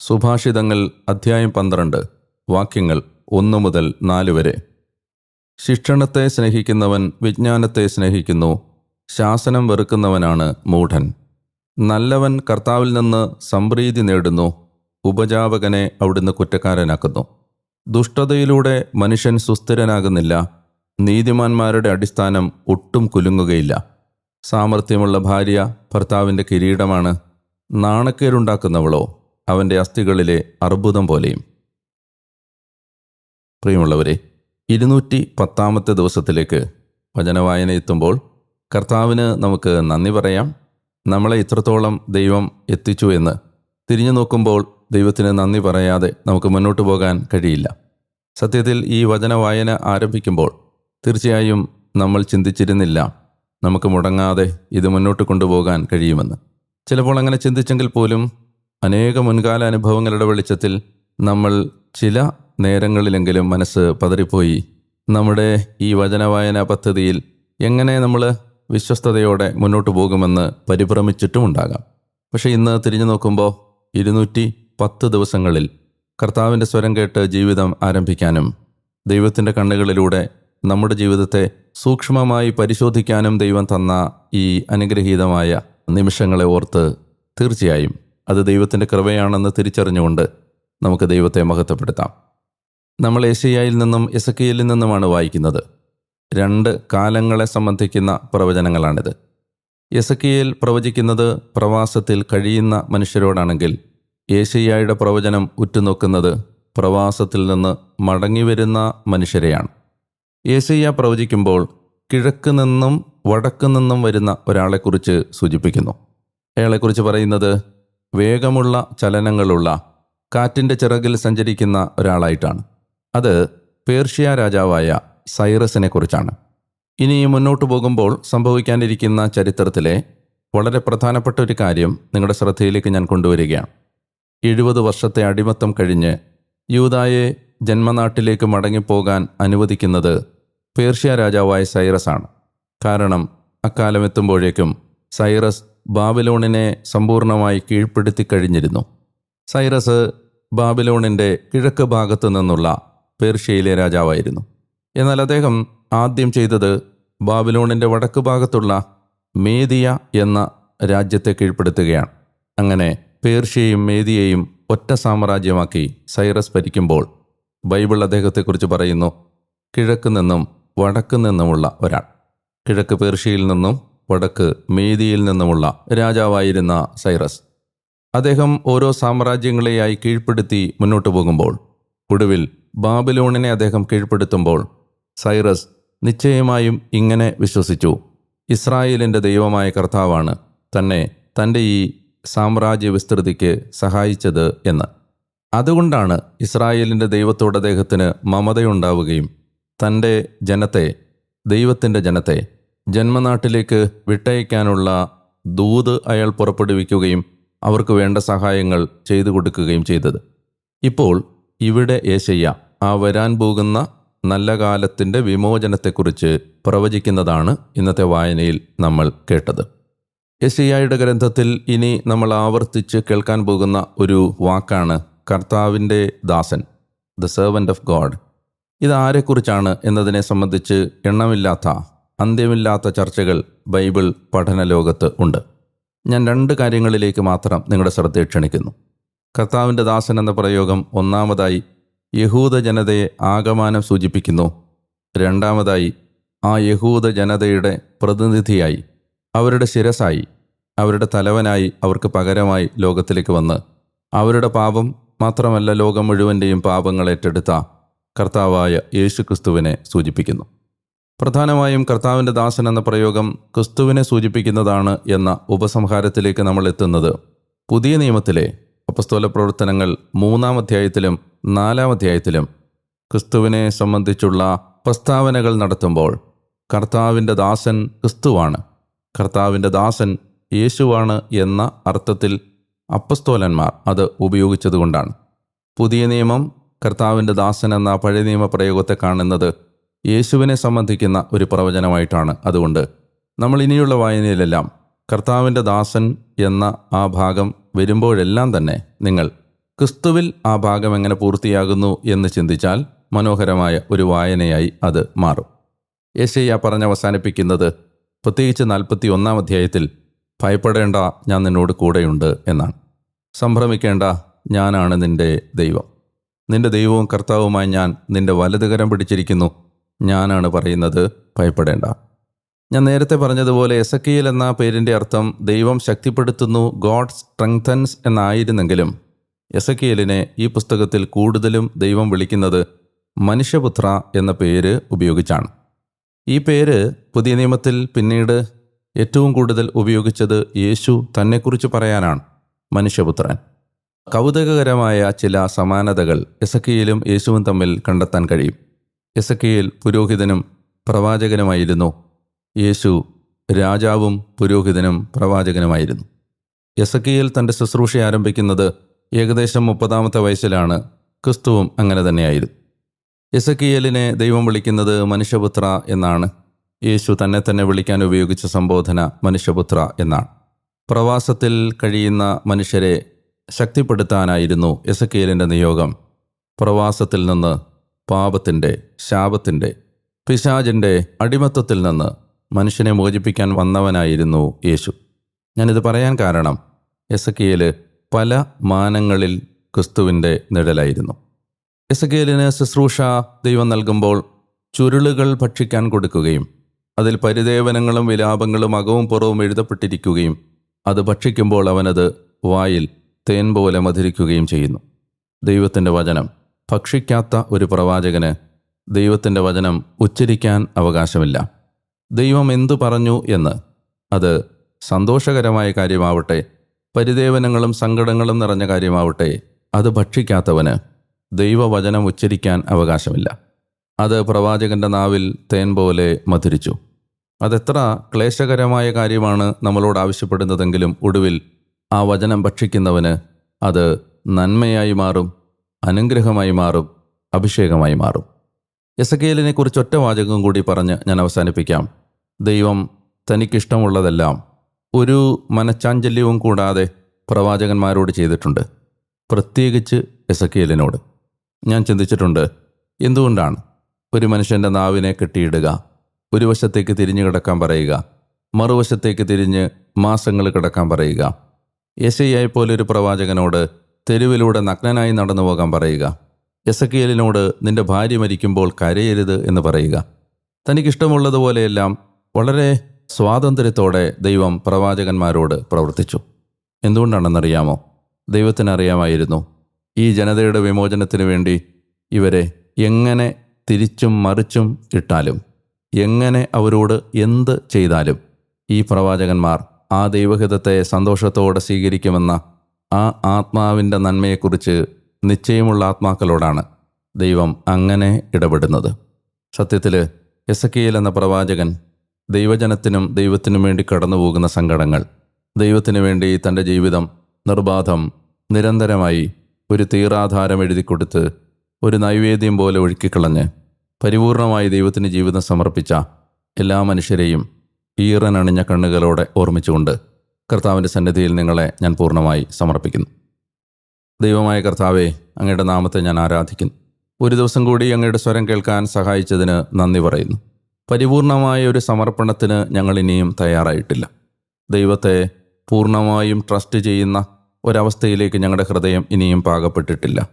സുഭാഷിതങ്ങൾ അധ്യായം പന്ത്രണ്ട് വാക്യങ്ങൾ ഒന്ന് മുതൽ നാല് വരെ. ശിക്ഷണത്തെ സ്നേഹിക്കുന്നവൻ വിജ്ഞാനത്തെ സ്നേഹിക്കുന്നു ശാസനം വെറുക്കുന്നവനാണ് മൂഢൻ. നല്ലവൻ കർത്താവിൽ നിന്ന് സംപ്രീതി നേടുന്നു ഉപജാപകനെ അവിടുന്ന് കുറ്റക്കാരനാക്കുന്നു. ദുഷ്ടതയിലൂടെ മനുഷ്യൻ സുസ്ഥിരനാകുന്നില്ല. നീതിമാന്മാരുടെ അടിസ്ഥാനം ഒട്ടും കുലുങ്ങുകയില്ല. സാമർഥ്യമുള്ള ഭാര്യ ഭർത്താവിന്റെ കിരീടമാണ് നാണക്കേരുണ്ടാക്കുന്നവളോ അവന്റെ അസ്ഥികളിലെ അർബുദം പോലെയും. പ്രിയമുള്ളവരെ ഇരുന്നൂറ്റി പത്താമത്തെ ദിവസത്തിലേക്ക് വചനവായന എത്തുമ്പോൾ കർത്താവിന് നമുക്ക് നന്ദി പറയാം. നമ്മളെ ഇത്രത്തോളം ദൈവം എത്തിച്ചു എന്ന് തിരിഞ്ഞു നോക്കുമ്പോൾ ദൈവത്തിന് നന്ദി പറയാതെ നമുക്ക് മുന്നോട്ട് പോകാൻ കഴിയില്ല. സത്യത്തിൽ ഈ വചന വായന ആരംഭിക്കുമ്പോൾ തീർച്ചയായും നമ്മൾ ചിന്തിച്ചിരുന്നില്ല നമുക്ക് മുടങ്ങാതെ ഇത് മുന്നോട്ട് കൊണ്ടുപോകാൻ കഴിയുമെന്ന്. ചിലപ്പോൾ അങ്ങനെ ചിന്തിച്ചെങ്കിൽ പോലും അനേക മുൻകാല അനുഭവങ്ങളുടെ വെളിച്ചത്തിൽ നമ്മൾ ചില നേരങ്ങളിലെങ്കിലും മനസ്സ് പതറിപ്പോയി നമ്മുടെ ഈ വചനവായന പദ്ധതിയിൽ എങ്ങനെ നമ്മൾ വിശ്വസ്തയോടെ മുന്നോട്ട് പോകുമെന്ന് പരിഭ്രമിച്ചിട്ടുമുണ്ടാകാം. പക്ഷേ ഇന്ന് തിരിഞ്ഞു നോക്കുമ്പോൾ ഇരുന്നൂറ്റി പത്ത് ദിവസങ്ങളിൽ കർത്താവിന്റെ സ്വരം കേട്ട് ജീവിതം ആരംഭിക്കാനും ദൈവത്തിന്റെ കണ്ണുകളിലൂടെ നമ്മുടെ ജീവിതത്തെ സൂക്ഷ്മമായി പരിശോധിക്കാനും ദൈവം തന്ന ഈ അനുഗ്രഹീതമായ നിമിഷങ്ങളെ ഓർത്ത് തീർച്ചയായും അത് ദൈവത്തിന്റെ കൃപയാണെന്ന് തിരിച്ചറിഞ്ഞുകൊണ്ട് നമുക്ക് ദൈവത്തെ മഹത്വപ്പെടുത്താം. നമ്മൾ ഏഷ്യയിൽ നിന്നും എസക്കിയലിൽ നിന്നുമാണ് വായിക്കുന്നത്. രണ്ട് കാലങ്ങളെ സംബന്ധിക്കുന്ന പ്രവചനങ്ങളാണിത്. എസക്കിയൽ പ്രവചിക്കുന്നത് പ്രവാസത്തിൽ കഴിയുന്ന മനുഷ്യരോടാണെങ്കിൽ ഏഷ്യയുടെ പ്രവചനം ഉറ്റുനോക്കുന്നത് പ്രവാസത്തിൽ നിന്ന് മടങ്ങിവരുന്ന മനുഷ്യരെയാണ്. ഏശയ്യ പ്രവചിക്കുമ്പോൾ കിഴക്ക് നിന്നും വടക്ക് നിന്നും വരുന്ന ഒരാളെക്കുറിച്ച് സൂചിപ്പിക്കുന്നു. അയാളെക്കുറിച്ച് പറയുന്നത് വേഗമുള്ള ചലനങ്ങളുള്ള കാറ്റിന്റെ ചിറകിൽ സഞ്ചരിക്കുന്ന ഒരാളായിട്ടാണ്. അത് പേർഷ്യ രാജാവായ സൈറസിനെ കുറിച്ചാണ്. ഇനി മുന്നോട്ട് പോകുമ്പോൾ സംഭവിക്കാനിരിക്കുന്ന ചരിത്രത്തിലെ വളരെ പ്രധാനപ്പെട്ട ഒരു കാര്യം നിങ്ങളുടെ ശ്രദ്ധയിലേക്ക് ഞാൻ കൊണ്ടുവരികയാണ്. എഴുപത് വർഷത്തെ അടിമത്തം കഴിഞ്ഞ് യൂതായെ ജന്മനാട്ടിലേക്ക് മടങ്ങിപ്പോകാൻ അനുവദിക്കുന്നത് പേർഷ്യ രാജാവായ സൈറസ് ആണ്. കാരണം അക്കാലം എത്തുമ്പോഴേക്കും സൈറസ് ബാബിലോണിനെ സമ്പൂർണമായി കീഴ്പ്പെടുത്തി കഴിഞ്ഞിരുന്നു. സൈറസ് ബാബിലോണിന്റെ കിഴക്ക് ഭാഗത്തു നിന്നുള്ള പേർഷ്യയിലെ രാജാവായിരുന്നു. എന്നാൽ അദ്ദേഹം ആദ്യം ചെയ്തത് ബാബിലോണിന്റെ വടക്ക് ഭാഗത്തുള്ള മേദിയ എന്ന രാജ്യത്തെ കീഴ്പ്പെടുത്തുകയാണ്. അങ്ങനെ പേർഷ്യയും മേദിയയും ഒറ്റ സാമ്രാജ്യമാക്കി സൈറസ് ഭരിക്കുമ്പോൾ ബൈബിൾ അദ്ദേഹത്തെക്കുറിച്ച് പറയുന്നു കിഴക്ക് നിന്നും വടക്ക് നിന്നുമുള്ള ഒരാൾ. കിഴക്ക് പേർഷ്യയിൽ നിന്നും വടക്ക് മേദിയിൽ നിന്നുമുള്ള രാജാവായിരുന്ന സൈറസ്. അദ്ദേഹം ഓരോ സാമ്രാജ്യങ്ങളെയായി കീഴ്പ്പെടുത്തി മുന്നോട്ട് പോകുമ്പോൾ ഒടുവിൽ ബാബിലോണിനെ അദ്ദേഹം കീഴ്പ്പെടുത്തുമ്പോൾ സൈറസ് നിശ്ചയമായും ഇങ്ങനെ വിശ്വസിച്ചു ഇസ്രായേലിന്റെ ദൈവമായ കർത്താവാണ് തന്നെ തന്റെ ഈ സാമ്രാജ്യ വിസ്തൃതിക്ക് സഹായിച്ചത് എന്ന്. അതുകൊണ്ടാണ് ഇസ്രായേലിന്റെ ദൈവത്തോട് അദ്ദേഹത്തിന് മമതയുണ്ടാവുകയും തന്റെ ജനത്തെ ദൈവത്തിന്റെ ജനത്തെ ജന്മനാട്ടിലേക്ക് വിട്ടയക്കാനുള്ള ദൂത് അയാൾ പുറപ്പെടുവിക്കുകയും അവർക്ക് വേണ്ട സഹായങ്ങൾ ചെയ്തു കൊടുക്കുകയും ചെയ്തത്. ഇപ്പോൾ ഇവിടെ ഏശയ്യ ആ വരാൻ പോകുന്ന നല്ല കാലത്തിന്റെ വിമോചനത്തെക്കുറിച്ച് പ്രവചിക്കുന്നതാണ് ഇന്നത്തെ വായനയിൽ നമ്മൾ കേട്ടത്. യശയ്യായുടെ ഗ്രന്ഥത്തിൽ ഇനി നമ്മൾ ആവർത്തിച്ച് കേൾക്കാൻ പോകുന്ന ഒരു വാക്കാണ് കർത്താവിന്റെ ദാസൻ ദ സെർവന്റ് ഓഫ് ഗോഡ് ഇത് ആരെക്കുറിച്ചാണ് എന്നതിനെ സംബന്ധിച്ച് എണ്ണമില്ലാത്ത അന്ത്യമില്ലാത്ത ചർച്ചകൾ ബൈബിൾ പഠന ലോകത്ത് ഉണ്ട്. ഞാൻ രണ്ട് കാര്യങ്ങളിലേക്ക് മാത്രം നിങ്ങളുടെ ശ്രദ്ധയെ ക്ഷണിക്കുന്നു. കർത്താവിന്റെ ദാസൻ എന്ന പ്രയോഗം ഒന്നാമതായി യഹൂദ ജനതയെ ആകമാനം സൂചിപ്പിക്കുന്നു. രണ്ടാമതായി ആ യഹൂദ ജനതയുടെ പ്രതിനിധിയായി അവരുടെ ശിരസായി അവരുടെ തലവനായി അവർക്ക് പകരമായി ലോകത്തിലേക്ക് വന്ന് അവരുടെ പാപം മാത്രമല്ല ലോകം മുഴുവന്റെയും പാപങ്ങൾ ഏറ്റെടുത്ത കർത്താവായ യേശു ക്രിസ്തുവിനെ സൂചിപ്പിക്കുന്നു. പ്രധാനമായും കർത്താവിന്റെ ദാസൻ എന്ന പ്രയോഗം ക്രിസ്തുവിനെ സൂചിപ്പിക്കുന്നതാണ് എന്ന ഉപസംഹാരത്തിലേക്ക് നമ്മൾ എത്തുന്നത് പുതിയ നിയമത്തിലെ അപസ്തോല പ്രവർത്തനങ്ങൾ മൂന്നാം അധ്യായത്തിലും നാലാം അധ്യായത്തിലും ക്രിസ്തുവിനെ സംബന്ധിച്ചുള്ള പ്രസ്താവനകൾ നടത്തുമ്പോൾ കർത്താവിന്റെ ദാസൻ ക്രിസ്തുവാണ്. കർത്താവിന്റെ ദാസൻ യേശുവാണ് എന്ന അർത്ഥത്തിൽ അപ്പസ്തോലന്മാർ അത് ഉപയോഗിച്ചതുകൊണ്ടാണ്. പുതിയ നിയമം കർത്താവിന്റെ ദാസൻ എന്ന പഴയ നിയമ പ്രയോഗത്തെ കാണുന്നത് യേശുവിനെ സംബന്ധിക്കുന്ന ഒരു പ്രവചനമായിട്ടാണ്. അതുകൊണ്ട് നമ്മൾ ഇനിയുള്ള വായനയിലെല്ലാം കർത്താവിന്റെ ദാസൻ എന്ന ആ ഭാഗം വരുമ്പോഴെല്ലാം തന്നെ നിങ്ങൾ ക്രിസ്തുവിൽ ആ ഭാഗം എങ്ങനെ പൂർത്തിയാകുന്നു എന്ന് ചിന്തിച്ചാൽ മനോഹരമായ ഒരു വായനയായി അത് മാറും. യേശയ്യ പറഞ്ഞ് അവസാനിപ്പിക്കുന്നത് പ്രത്യേകിച്ച് നാൽപ്പത്തി ഒന്നാം അധ്യായത്തിൽ ഭയപ്പെടേണ്ട ഞാൻ നിന്നോട് കൂടെയുണ്ട് എന്നാണ്. സംഭ്രമിക്കേണ്ട ഞാനാണ് നിന്റെ ദൈവം. നിന്റെ ദൈവവും കർത്താവുമായി ഞാൻ നിന്റെ വലതുകരം പിടിച്ചിരിക്കുന്നു. ഞാനാണ് പറയുന്നത് ഭയപ്പെടേണ്ട. ഞാൻ നേരത്തെ പറഞ്ഞതുപോലെ എസക്കിയൽ എന്ന പേരിന്റെ അർത്ഥം ദൈവം ശക്തിപ്പെടുത്തുന്നു ഗോഡ് സ്ട്രെങ്തൻസ് എന്നായിരുന്നെങ്കിലും എസക്കിയലിനെ ഈ പുസ്തകത്തിൽ കൂടുതലും ദൈവം വിളിക്കുന്നത് മനുഷ്യപുത്ര എന്ന പേര് ഉപയോഗിച്ചാണ്. ഈ പേര് പുതിയ നിയമത്തിൽ പിന്നീട് ഏറ്റവും കൂടുതൽ ഉപയോഗിച്ചത് യേശു തന്നെക്കുറിച്ച് പറയാനാണ് മനുഷ്യപുത്രൻ. കൗതുകകരമായ ചില സമാനതകൾ എസക്കിയിലും യേശുവും തമ്മിൽ കണ്ടെത്താൻ കഴിയും. എസക്കിയിൽ പുരോഹിതനും പ്രവാചകനുമായിരുന്നു. യേശു രാജാവും പുരോഹിതനും പ്രവാചകനുമായിരുന്നു. എസക്കിയിൽ തന്റെ ശുശ്രൂഷ ആരംഭിക്കുന്നത് ഏകദേശം മുപ്പതാമത്തെ വയസ്സിലാണ്. ക്രിസ്തുവും അങ്ങനെ തന്നെയായിരുന്നു. എസക്കിയലിനെ ദൈവം വിളിക്കുന്നത് മനുഷ്യപുത്ര എന്നാണ്. യേശു തന്നെ തന്നെ വിളിക്കാൻ ഉപയോഗിച്ച സംബോധന മനുഷ്യപുത്ര എന്നാണ്. പ്രവാസത്തിൽ കഴിയുന്ന മനുഷ്യരെ ശക്തിപ്പെടുത്താനായിരുന്നു എസക്കിയലിന്റെ നിയോഗം. പ്രവാസത്തിൽ നിന്ന് പാപത്തിന്റെ ശാപത്തിന്റെ പിശാചിന്റെ അടിമത്തത്തിൽ നിന്ന് മനുഷ്യനെ മോചിപ്പിക്കാൻ വന്നവനായിരുന്നു യേശു. ഞാനിത് പറയാൻ കാരണം എസക്കിയൽ പല മാനങ്ങളിൽ ക്രിസ്തുവിന്റെ നിഴലായിരുന്നു. എസക്കിയലിന് ശുശ്രൂഷ ദൈവം നൽകുമ്പോൾ ചുരുളുകൾ ഭക്ഷിക്കാൻ കൊടുക്കുകയും അതിൽ പരിദേവനങ്ങളും വിലാപങ്ങളും അകവും പുറവും എഴുതപ്പെട്ടിരിക്കുകയും അത് ഭക്ഷിക്കുമ്പോൾ അവനത് വായിൽ തേൻ പോലെ മധുരിക്കുകയും ചെയ്യുന്നു. ദൈവത്തിന്റെ വചനം ഭക്ഷിക്കാത്ത ഒരു പ്രവാചകന് ദൈവത്തിന്റെ വചനം ഉച്ചരിക്കാൻ അവകാശമില്ല. ദൈവം എന്തു പറഞ്ഞു എന്ന് അത് സന്തോഷകരമായ കാര്യമാവട്ടെ പരിദേവനങ്ങളും സങ്കടങ്ങളും നിറഞ്ഞ കാര്യമാവട്ടെ അത് ഭക്ഷിക്കാത്തവന് ദൈവവചനം ഉച്ചരിക്കാൻ അവകാശമില്ല. അത് പ്രവാചകന്റെ നാവിൽ തേൻ പോലെ മധുരിച്ചു. അതെത്ര ക്ലേശകരമായ കാര്യമാണ് നമ്മളോട് ആവശ്യപ്പെടുന്നതെങ്കിലും ഒടുവിൽ ആ വചനം ഭക്ഷിക്കുന്നവന് അത് നന്മയായി മാറും അനുഗ്രഹമായി മാറും അഭിഷേകമായി മാറും. എസക്കേലിനെ കുറിച്ച് ഒറ്റ വാചകം കൂടി പറഞ്ഞ് ഞാൻ അവസാനിപ്പിക്കാം. ദൈവം തനിക്കിഷ്ടമുള്ളതെല്ലാം ഒരു മനച്ചാഞ്ചല്യവും കൂടാതെ പ്രവാചകന്മാരോട് ചെയ്തിട്ടുണ്ട്. പ്രത്യേകിച്ച് എസക്കേലിനോട്. ഞാൻ ചിന്തിച്ചിട്ടുണ്ട് എന്തുകൊണ്ടാണ് ഒരു മനുഷ്യന്റെ നാവിനെ കെട്ടിയിടുക ഒരു വശത്തേക്ക് തിരിഞ്ഞു കിടക്കാൻ പറയുക മറുവശത്തേക്ക് തിരിഞ്ഞ് മാസങ്ങൾ കിടക്കാൻ പറയുക? യശയ്യായി പോലൊരു പ്രവാചകനോട് തെരുവിലൂടെ നഗ്നനായി നടന്നു പോകാൻ പറയുക എസക്കിയലിനോട് നിന്റെ ഭാര്യ മരിക്കുമ്പോൾ കരയരുത് എന്ന് പറയുക. തനിക്കിഷ്ടമുള്ളതുപോലെയെല്ലാം വളരെ സ്വാതന്ത്ര്യത്തോടെ ദൈവം പ്രവാചകന്മാരോട് പ്രവർത്തിച്ചു. എന്തുകൊണ്ടാണെന്നറിയാമോ? ദൈവത്തിനറിയാമായിരുന്നു ഈ ജനതയുടെ വിമോചനത്തിന് വേണ്ടി ഇവരെ എങ്ങനെ തിരിച്ചും മറിച്ചും ഇട്ടാലും എങ്ങനെ അവരോട് എന്ത് ചെയ്താലും ഈ പ്രവാചകന്മാർ ആ ദൈവഹിതത്തെ സന്തോഷത്തോടെ സ്വീകരിക്കുമെന്ന ആ ആത്മാവിന്റെ നന്മയെക്കുറിച്ച് നിശ്ചയമുള്ള ആത്മാക്കളോടാണ് ദൈവം അങ്ങനെ ഇടപെടുന്നത്. സത്യത്തിൽ എസക്കിയൽ എന്ന പ്രവാചകൻ ദൈവജനത്തിനും ദൈവത്തിനും വേണ്ടി കടന്നുപോകുന്ന സങ്കടങ്ങൾ ദൈവത്തിനു വേണ്ടി തന്റെ ജീവിതം നിർബാധം നിരന്തരമായി ഒരു തീറാധാരം എഴുതി കൊടുത്ത് ഒരു നൈവേദ്യം പോലെ ഒഴുക്കിക്കളഞ്ഞ് പരിപൂർണമായി ദൈവത്തിന് ജീവിതം സമർപ്പിച്ച എല്ലാ മനുഷ്യരെയും ഈറനണിഞ്ഞ കണ്ണുകളോടെ ഓർമ്മിച്ചുകൊണ്ട് കർത്താവിന്റെ സന്നിധിയിൽ നിങ്ങളെ ഞാൻ പൂർണമായി സമർപ്പിക്കുന്നു. ദൈവമായ കർത്താവെ അങ്ങയുടെ നാമത്തെ ഞാൻ ആരാധിക്കുന്നു. ഒരു ദിവസം കൂടി അങ്ങയുടെ സ്വരം കേൾക്കാൻ സഹായിച്ചതിന് നന്ദി പറയുന്നു. പരിപൂർണമായ ഒരു സമർപ്പണത്തിന് ഞങ്ങൾ ഇനിയും തയ്യാറായിട്ടില്ല. ദൈവത്തെ പൂർണമായും ട്രസ്റ്റ് ചെയ്യുന്ന ഒരവസ്ഥയിലേക്ക് ഞങ്ങളുടെ ഹൃദയം ഇനിയും പാകപ്പെട്ടിട്ടില്ല.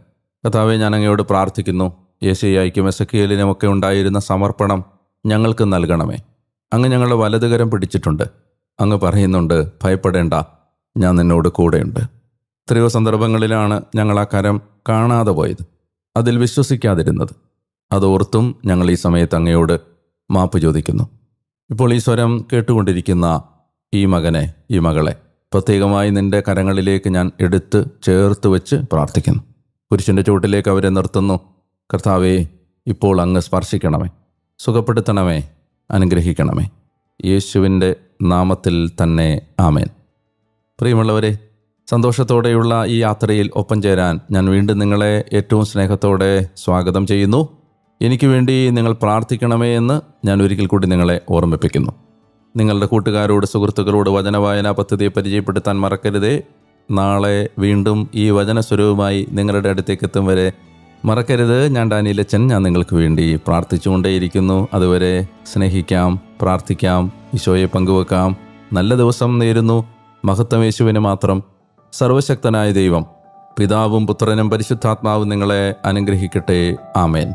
കഥാവെ ഞാൻ അങ്ങയോട് പ്രാർത്ഥിക്കുന്നു. യേശയ്യായ്ക്കും എസക്കിയലിനുമൊക്കെ ഉണ്ടായിരുന്ന സമർപ്പണം ഞങ്ങൾക്ക് നൽകണമേ. അങ്ങ് ഞങ്ങളുടെ വലതുകരം പിടിച്ചിട്ടുണ്ട്. അങ്ങ് പറയുന്നുണ്ട് ഭയപ്പെടേണ്ട ഞാൻ നിന്നോട് കൂടെയുണ്ട്. എത്രയോ സന്ദർഭങ്ങളിലാണ് ഞങ്ങൾ ആ കരം കാണാതെ പോയത്. അതിൽ വിശ്വസിക്കാതിരുന്നത്. അതോർത്തും ഞങ്ങൾ ഈ സമയത്ത് അങ്ങയോട് മാപ്പ് ചോദിക്കുന്നു. ഇപ്പോൾ ഈ സ്വരം കേട്ടുകൊണ്ടിരിക്കുന്ന ഈ മകനെ ഈ മകളെ പ്രത്യേകമായി നിന്റെ കരങ്ങളിലേക്ക് ഞാൻ എടുത്ത് ചേർത്ത് വെച്ച് പ്രാർത്ഥിക്കുന്നു. കുരിശിന്റെ ചുവട്ടിലേക്ക് അവരെ നിർത്തുന്നു. കർത്താവേ ഇപ്പോൾ അങ്ങ് സ്പർശിക്കണമേ. സുഖപ്പെടുത്തണമേ. അനുഗ്രഹിക്കണമേ. യേശുവിന്റെ നാമത്തിൽ തന്നെ ആമേൻ. പ്രിയമുള്ളവരെ സന്തോഷത്തോടെയുള്ള ഈ യാത്രയിൽ ഒപ്പം ചേരാൻ ഞാൻ വീണ്ടും നിങ്ങളെ ഏറ്റവും സ്നേഹത്തോടെ സ്വാഗതം ചെയ്യുന്നു. എനിക്ക് വേണ്ടി നിങ്ങൾ പ്രാർത്ഥിക്കണമേ എന്ന് ഞാൻ ഒരിക്കൽ കൂടി നിങ്ങളെ ഓർമ്മിപ്പിക്കുന്നു. നിങ്ങളുടെ കൂട്ടുകാരോട് സുഹൃത്തുക്കളോട് വചനവായന പദ്ധതിയെ പരിചയപ്പെടുത്താൻ മറക്കരുതേ. നാളെ വീണ്ടും ഈ വചനസ്വരൂപമായി നിങ്ങളുടെ അടുത്തേക്ക് എത്തും വരെ മറക്കരുത്. ഞാൻ ഡാനിയിലച്ചൻ ഞാൻ നിങ്ങൾക്ക് വേണ്ടി പ്രാർത്ഥിച്ചുകൊണ്ടേയിരിക്കുന്നു. അതുവരെ സ്നേഹിക്കാം പ്രാർത്ഥിക്കാം ഈശോയെ പങ്കുവെക്കാം. നല്ല ദിവസം നേരുന്നു. മഹത്വം യേശുവിന് മാത്രം. സർവശക്തനായ ദൈവം പിതാവും പുത്രനും പരിശുദ്ധാത്മാവും നിങ്ങളെ അനുഗ്രഹിക്കട്ടെ. ആമേൻ.